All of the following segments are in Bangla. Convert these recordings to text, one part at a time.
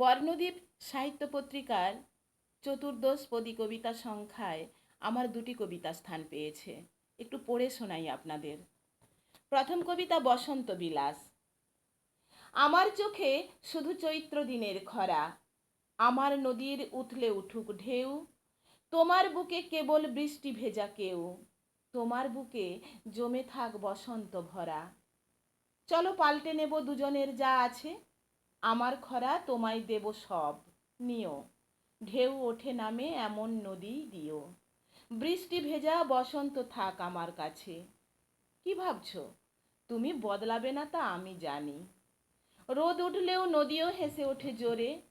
বর্ণদ্বীপ সাহিত্য পত্রিকার চতুর্দশ পদী কবিতা সংখ্যায় আমার দুটি কবিতা স্থান পেয়েছে। একটু পড়ে শোনাই আপনাদের। প্রথম কবিতা বসন্ত বিলাস। আমার চোখে শুধু চৈত্র দিনের খরা, আমার নদীর উথলে উঠুক ঢেউ, তোমার বুকে কেবল বৃষ্টি ভেজা কেউ, তোমার বুকে জমে থাক বসন্ত ভরা। চলো পাল্টে নেব দুজনের যা আছে আমার খরা তোমায় দেব সব। নিও। ঢেউ ওঠে নামে এমন নদী দিও। বৃষ্টি ভেজা বসন্ত থাক আমার কাছে। কি ভাবছ? তুমি বদলাবে না তা আমি জানি। রোদ উঠলেও নদীও হেসে ওঠে জোরে।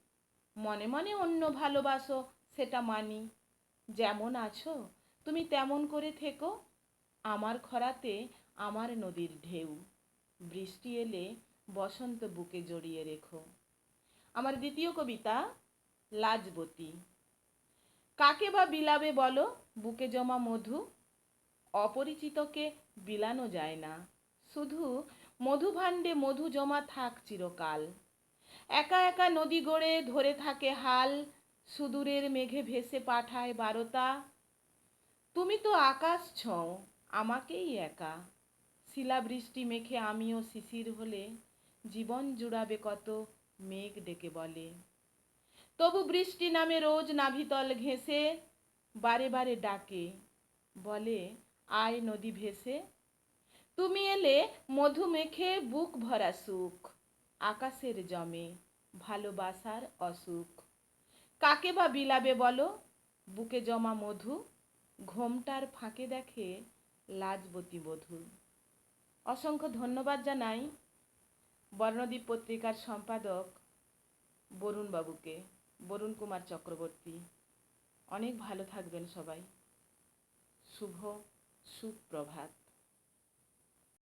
মনে মনে অন্য ভালোবাসো, সেটা মানি। যেমন আছো, তুমি তেমন করে থেকো। আমার খরাতে আমার নদীর ঢেউ। বৃষ্টি এলে বসন্ত বুকে জড়িয়ে রেখো। আমার দ্বিতীয় কবিতা, লাজবতী। কাকে বা বিলাবে বলো, বুকে জমা মধু? অপরিচিতকে বিলানো যায় না। শুধু মধুভাণ্ডে মধু জমা থাক চিরকাল। একা একা নদী গড়ে ধরে থাকে হাল। সুদূরের মেঘে ভেসে পাঠায় বারতা। তুমি তো আকাশ ছও, আমাকেই একা। শিলাবৃষ্টি মেখে আমিও শিশির হলে। জীবন জুড়াবে কত, মেঘ ডেকে বলে। তবু বৃষ্টি নামে রোজ নাভিতল ঘেঁষে, বারে বারে ডাকে, বলে, আয় নদী ভেসে। তুমি এলে মধু মেখে বুক ভরা সুখ, আকাশের জমে ভালোবাসার অসুখ। কাকে বা বিলাবে বলো, বুকে জমা মধু, ঘোমটার ফাঁকে দেখে লাজবতী বধূ। অসংখ্য ধন্যবাদ জানাই বর্ণদ্বীপ পত্রিকার সম্পাদক বরুণবাবুকে। বরুণ কুমার চক্রবর্তী। অনেক ভালো থাকবেন সবাই। শুভ সুপ্রভাত।